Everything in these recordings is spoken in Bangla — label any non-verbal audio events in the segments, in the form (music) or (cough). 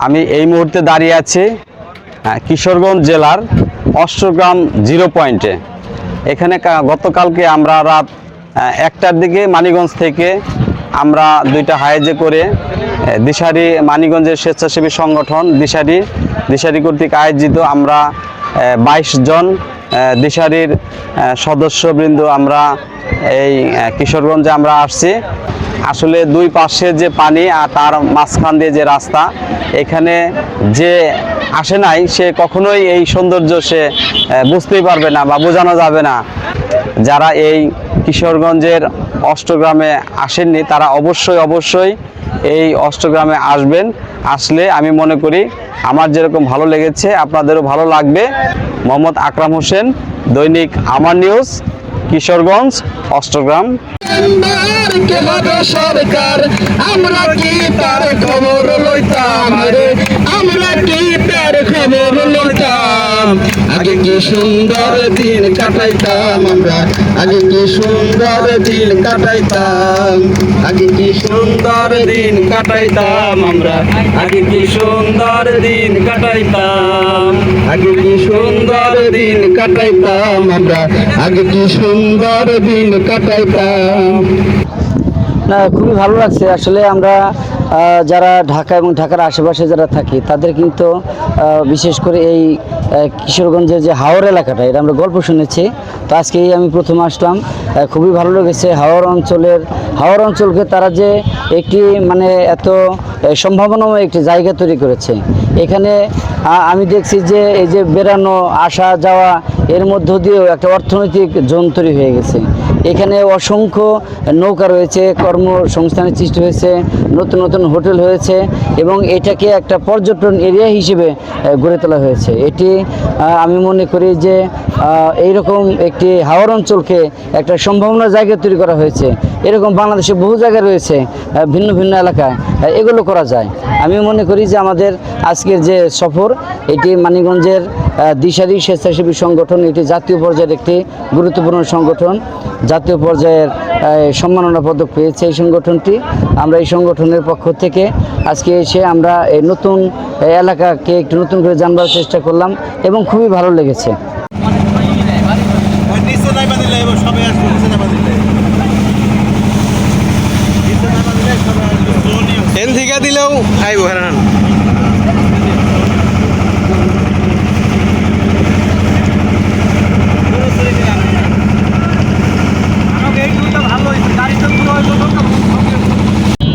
আমি এই মুহূর্তে দাঁড়িয়ে আছি কিশোরগঞ্জ জেলার অষ্টগ্রাম জিরো পয়েন্টে। এখানে গতকালকে আমরা রাত একটার দিকে মানিগঞ্জ থেকে আমরা দুইটা হাইজে করে দিশারি মানিগঞ্জের স্বেচ্ছাসেবী সংগঠন দিশারি দিশারি কর্তৃক আয়োজিত আমরা বাইশ জন দিশারির সদস্যবৃন্দ আমরা এই কিশোরগঞ্জে আমরা আসছি। আসলে দুই পাশে যে পানি আর তার মাঝখান দিয়ে যে রাস্তা, এখানে যে আসে নাই, সে কখনোই এই সৌন্দর্য সে বুঝতেই পারবে না বা বোঝানো যাবে না। যারা এই কিশোরগঞ্জের অষ্টগ্রামে আসেননি, তারা অবশ্যই অবশ্যই এই অষ্টগ্রামে আসবেন। আসলে আমি মনে করি, আমার যেরকম ভালো লেগেছে, আপনাদেরও ভালো লাগবে। মোহাম্মদ আকরাম হোসেন, দৈনিক আমার নিউজ, কিশোরগঞ্জ, অষ্টগ্রাম। মেম্বার কে হবে সরকার? আমরা কি তার খবর লইতাম রে? আমরা কি তার খবর লইতাম? আগে কি সুন্দর দিন কাটাইতাম আমরা? আগে কি সুন্দর দিন কাটাইতাম? আগে কি সুন্দর দিন কাটাইতাম আমরা? আগে কি সুন্দর দিন কাটাইতাম? আগে কি সুন্দর দিন কাটাইতাম আমরা? আগে কি সুন্দর দিন কাটাইতাম? না, খুবই ভালো লাগছে। আসলে আমরা যারা ঢাকা এবং ঢাকার আশেপাশে যারা থাকি, তাদের কিন্তু বিশেষ করে এই কিশোরগঞ্জের যে হাওর এলাকাটা, এটা আমরা গল্প শুনেছি। তো আজকেই আমি প্রথম আসলাম। খুবই ভালো লেগেছে হাওর অঞ্চলের, হাওর অঞ্চলকে তারা যে একটি মানে এত সম্ভাবনাময় একটি জায়গা তৈরি করেছে। এখানে আমি দেখছি যে, এই যে বেড়ানো আসা যাওয়া এর মধ্য দিয়েও একটা অর্থনৈতিক জোন তৈরি হয়ে গেছে। এখানে অসংখ্য নৌকা রয়েছে, কর্মসংস্থানের সৃষ্টি হয়েছে, নতুন নতুন হোটেল হয়েছে এবং এটাকে একটা পর্যটন এরিয়া হিসেবে গড়ে তোলা হয়েছে। এটি আমি মনে করি যে এইরকম একটি হাওর অঞ্চলকে একটা সম্ভাবনা জায়গা তৈরি করা হয়েছে। এরকম বাংলাদেশে বহু জায়গা রয়েছে ভিন্ন ভিন্ন এলাকায় এগুলো করা যায়। আমি মনে করি যে আমাদের আজকের যে সফর, এটি মানিগঞ্জের দিশারি স্বেচ্ছাসেবী সংগঠন, এটি জাতীয় পর্যায়ের একটি গুরুত্বপূর্ণ সংগঠন। জাতীয় পর্যায়ের সম্মাননা পদক পেয়েছে এই সংগঠনটি। আমরা এই সংগঠনের পক্ষ থেকে আজকে এসে আমরা এই নতুন এলাকাকে একটু নতুন করে জানবার চেষ্টা করলাম এবং খুবই ভালো লেগেছে। নাই বাঁধিলে এবার সবাই আসবে নিচে নাই বাঁধিলে নিচে নাই বাঁধিলে সবাই আসবে স্লোলি এন থেকে দিলেও আইব হ্যাঁ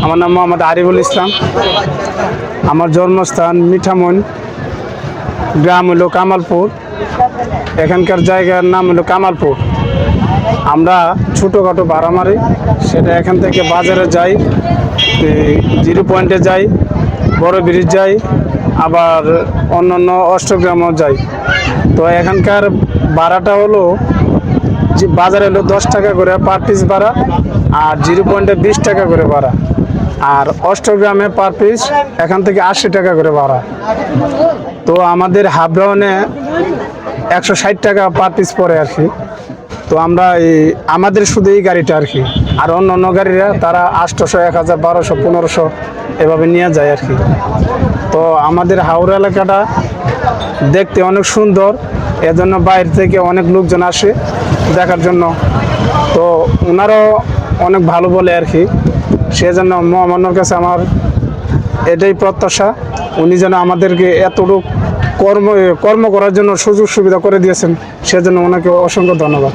আমার নাম মোহাম্মদ আরিফুল ইসলাম। আমার জন্মস্থান মিঠামন, গ্রাম হলো কামালপুর। এখানকার জায়গার নাম হলো কামালপুর। আমরা ছোটোখাটো ভাড়া মারি সেটা এখান থেকে বাজারে যাই জিরো পয়েন্টে যাই, বড় ব্রিজ যাই, আবার অন্যান্য অষ্টগ্রামও যাই। তো এখানকার ভাড়াটা হলো যে বাজারে হলো দশ টাকা করে পার পিস ভাড়া আর জিরো পয়েন্টে বিশ টাকা করে ভাড়া। আর অষ্টগ্রামে পার পিস এখান থেকে আশি টাকা করে ভাড়া। তো আমাদের হাবড়াউনে একশো ষাট টাকা পার পিস পড়ে আর কি। তো আমরা এই আমাদের শুধু এই গাড়িটা আর কি। আর অন্য অন্য গাড়িরা তারা আটশোশো এক হাজার, বারোশো, পনেরোশো এভাবে নিয়ে যায় আর কি। তো আমাদের হাওড়া এলাকাটা দেখতে অনেক সুন্দর। এজন্য বাইরে থেকে অনেক লোকজন আসে দেখার জন্য। তো ওনারাও অনেক ভালো বলে আর কি। সেজন্য মহামান্যর কাছে আমার এটাই প্রত্যাশা। উনি যেন আমাদেরকে এতটুকু কর্ম কর্ম করার জন্য সুযোগ সুবিধা করে দিয়েছেন, সেজন্য ওনাকে অসংখ্য ধন্যবাদ।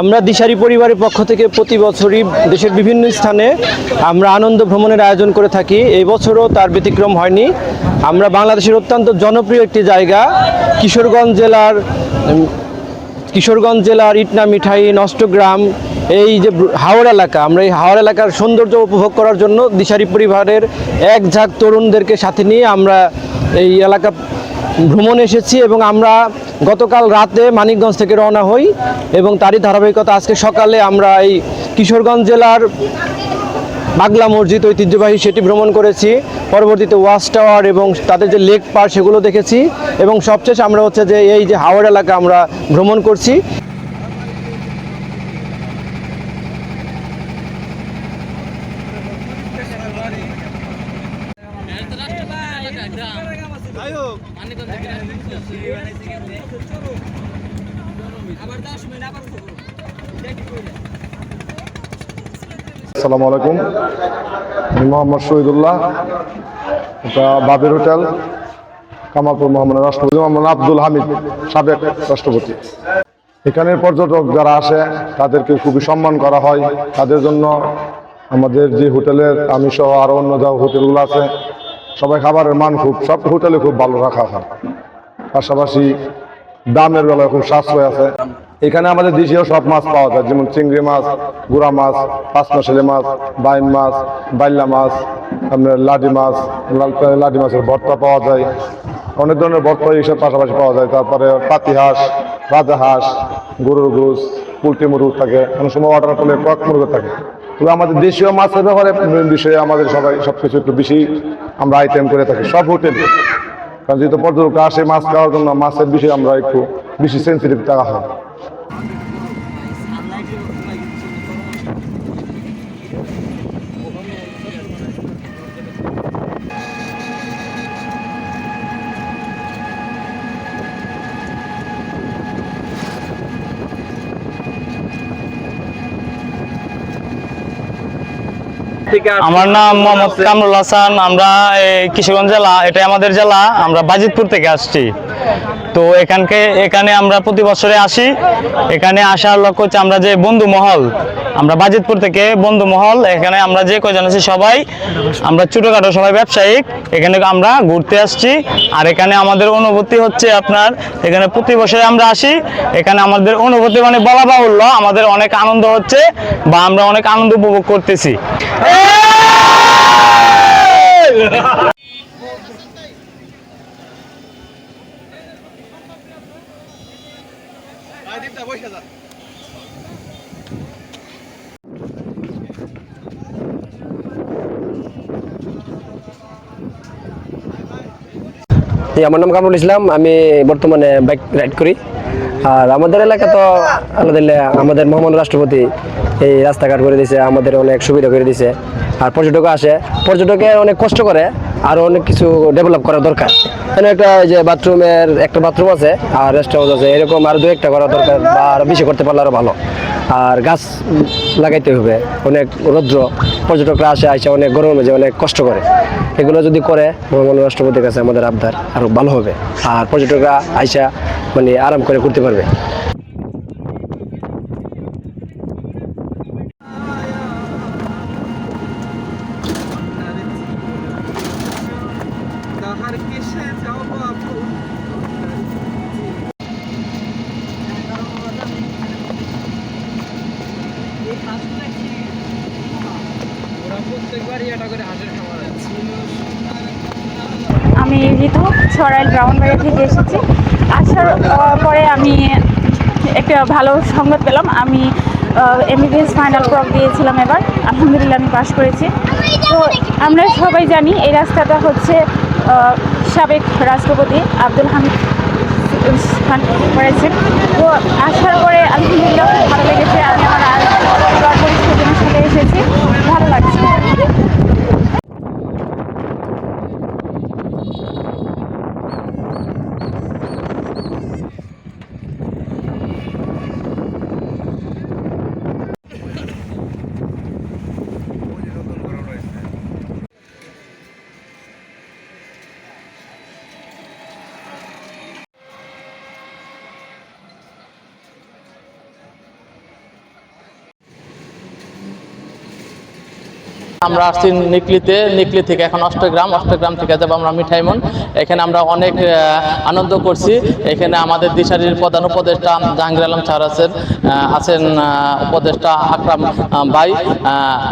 আমরা দিশারি পরিবারের পক্ষ থেকে প্রতি বছরই দেশের বিভিন্ন স্থানে আমরা আনন্দ ভ্রমণের আয়োজন করে থাকি। এই বছরও তার ব্যতিক্রম হয়নি। আমরা বাংলাদেশের অত্যন্ত জনপ্রিয় একটি জায়গা, কিশোরগঞ্জ জেলার কিশোরগঞ্জ জেলার ইটনা মিঠাই, নষ্টগ্রাম, এই যে হাওড় এলাকা। আমরা এই হাওড় এলাকার সৌন্দর্য উপভোগ করার জন্য দিশারি পরিবারের এক ঝাঁক তরুণদেরকে সাথে নিয়ে আমরা এই এলাকা ভ্রমণ এসেছি এবং আমরা গতকাল রাতে মানিকগঞ্জ থেকে রওনা হই এবং তারই ধারাবাহিকতা আজকে সকালে আমরা এই কিশোরগঞ্জ জেলার বাগলা মসজিদ ঐতিহ্যবাহী সেটি ভ্রমণ করেছি। পরবর্তীতে ওয়াচ টাওয়ার এবং তাদের যে লেক পার সেগুলো দেখেছি এবং সবশেষ আমরা হচ্ছে যে এই যে হাওড় এলাকা আমরা ভ্রমণ করছি। আসসালামু আলাইকুম। আমি মোহাম্মদ শহীদুল্লাহ, এটা বাবের হোটেল, কামালপুর মোহাম্মদ রাষ্ট্রপতি, মোহাম্মদ আব্দুল হামিদ, সাবেক রাষ্ট্রপতি। এখানের পর্যটক যারা আসে, তাদেরকে খুবই সম্মান করা হয়। তাদের জন্য আমাদের যে হোটেলের, আমি সহ আরও অন্য যা হোটেলগুলো আছে সবাই খাবারের মান খুব, সব হোটেলে খুব ভালো রাখা হয় পাশাপাশি দামের বেলায় খুব সাশ্রয় আছে। এখানে আমাদের দেশীয় সব মাছ পাওয়া যায়, যেমন চিংড়ি মাছ, গুড়া মাছ পাঁচমাশালি মাছ, বাইন মাছ বাইল্লা মাছ, আপনার লাডি মাছ লাডি মাছের ভর্তা পাওয়া যায়। অনেক ধরনের ভর্তা এইসব পাশাপাশি পাওয়া যায়। তারপরে পাতি হাঁস, রাজা হাঁস, গরুর গোস পোলট্রি মুরগ থাকে। অনেক সময় অর্ডার করলে কক মুরগ থাকে। তবে আমাদের দেশীয় মাছের ব্যাপারে বিষয়ে আমাদের সবাই সব কিছু একটু বেশি আমরা আইটেম করে থাকি, সব হোটেলে। কারণ যেহেতু পর্যটক আসে মাছ খাওয়ার জন্য, মাছের বিষয়ে আমরা একটু বেশি সেন্সিটিভ থাকা হয়। আমার নাম মোহাম্মদ কামরুল হাসান আমরা এই কিশোরগঞ্জ জেলা এটা আমাদের জেলা আমরা বাজিতপুর থেকে আসছি। তো এখানকে এখানে আমরা প্রতি বছরে আসি। এখানে আসার লক্ষ্য হচ্ছে আমরা যে বন্ধু মহল আমরা বাজিতপুর থেকে বন্ধু মহল এখানে আমরা যে কয়জন আছি সবাই আমরা ছোটোখাটো সবাই ব্যবসায়িক এখানে আমরা ঘুরতে আসছি। আর এখানে আমাদের অনুভূতি হচ্ছে আপনার এখানে প্রতি বছরে আমরা আসি। এখানে আমাদের অনুভূতি মানে বলা বাহুল্য আমাদের অনেক আনন্দ হচ্ছে বা আমরা অনেক আনন্দ উপভোগ করতেছি। (laughs) জি, আমার নাম কামরুল ইসলাম, আমি বর্তমানে বাইক রাইড করি। আর আমাদের এলাকা তো আলাদা আমাদের মোহাম্মদ রাষ্ট্রপতি এই রাস্তাঘাট করে দিয়েছে, আমাদের অনেক সুবিধা করে দিয়েছে। আর পর্যটক আসে। পর্যটকের অনেক কষ্ট করে আরও অনেক কিছু ডেভেলপ করা দরকার। এখানে একটা যে বাথরুমের একটা বাথরুম আছে আর রেস্ট হাউস আছে, এরকম আর দু একটা করা দরকার বা আরও বেশি করতে পারলে আরও ভালো। আর গাছ লাগাইতে হবে, অনেক রৌদ্র, পর্যটকরা আসে আসে অনেক গরমের মাঝে অনেক কষ্ট করে। এগুলো যদি করে, মহামান্য রাষ্ট্রপতির কাছে আমাদের আবদার আরও ভালো হবে। আর পর্যটকরা আইসা মানে আরাম করে করতে পারবে। আমি ঋতু ছড়াইল ব্রাহ্মণবাড়িয়া থেকে এসেছি। আসার পরে আমি একটা ভালো সংবাদ পেলাম। আমি এমবিবিএস ফাইনাল প্রক দিয়েছিলাম এবার। আলহামদুলিল্লাহ আমি পাশ করেছি। তো আমরা সবাই জানি এই রাস্তাটা হচ্ছে সাবেক রাষ্ট্রপতি আব্দুল হামিদ করেছেন। তো আসার পরে আলহামদুলিল্লাহ খুব ভালো লেগেছে। আমি এসেছি। ভালো লাগছে। আমরা আসছি নিকলিতে, নিকলি থেকে এখন অষ্টগ্রাম অষ্টগ্রাম থেকে যাব আমরা মিঠাইমন। এখানে আমরা অনেক আনন্দ করছি। এখানে আমাদের দিশারির প্রধান উপদেষ্টা জাহাঙ্গীর আলম স্যার আছেন আছেন উপদেষ্টা আকরাম ভাই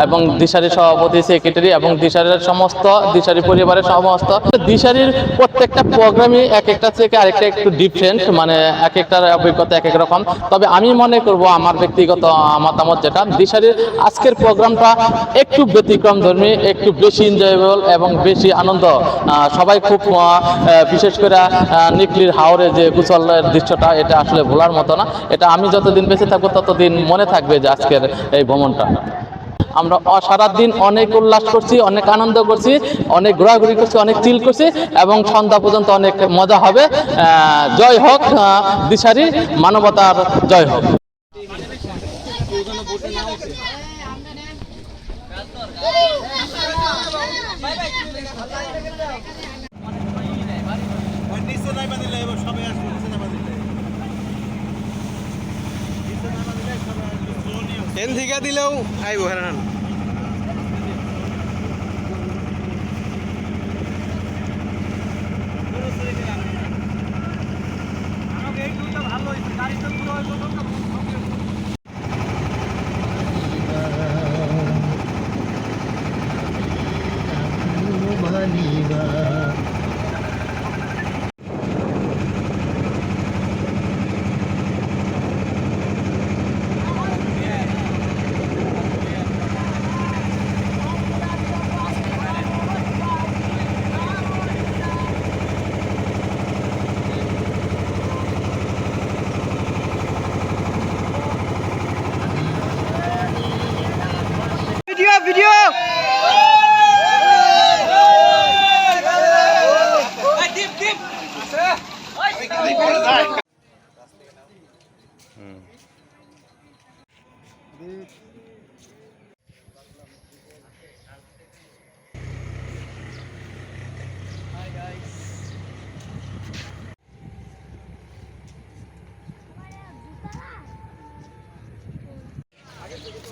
এবং দিশারির সভাপতি সেক্রেটারি এবং দিশারির সমস্ত, দিশারি পরিবারের সমস্ত। দিশারির প্রত্যেকটা প্রোগ্রামই এক একটা থেকে আরেকটা একটু ডিফারেন্ট মানে এক একটার অভিজ্ঞতা এক এক রকম। তবে আমি মনে করব আমার ব্যক্তিগত মতামত যেটা, দিশারির আজকের প্রোগ্রামটা একটু ব্যতিক্রম ধর্মী, একটু বেশি এনজয়েবল এবং বেশি আনন্দ। সবাই খুব বিশেষ করে নিকলির হাওরে যে কুচলের দৃশ্যটা, এটা আসলে ভোলার মতো না। এটা আমি যতদিন বেঁচে থাকব, ততদিন মনে থাকবে যে আজকের এই ভ্রমণটা। আমরা সারাদিন অনেক উল্লাস করছি, অনেক আনন্দ করছি, অনেক ঘোরাঘুরি করছি, অনেক চিল করছি এবং সন্ধ্যা পর্যন্ত অনেক মজা হবে। জয় হোক দিশারি, মানবতার জয় হোক। এন থেকে দিলেও আইব হ্যাঁ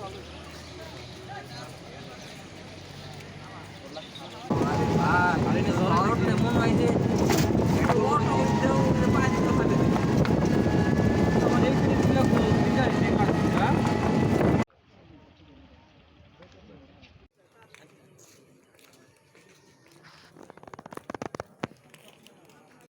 Sağ olun.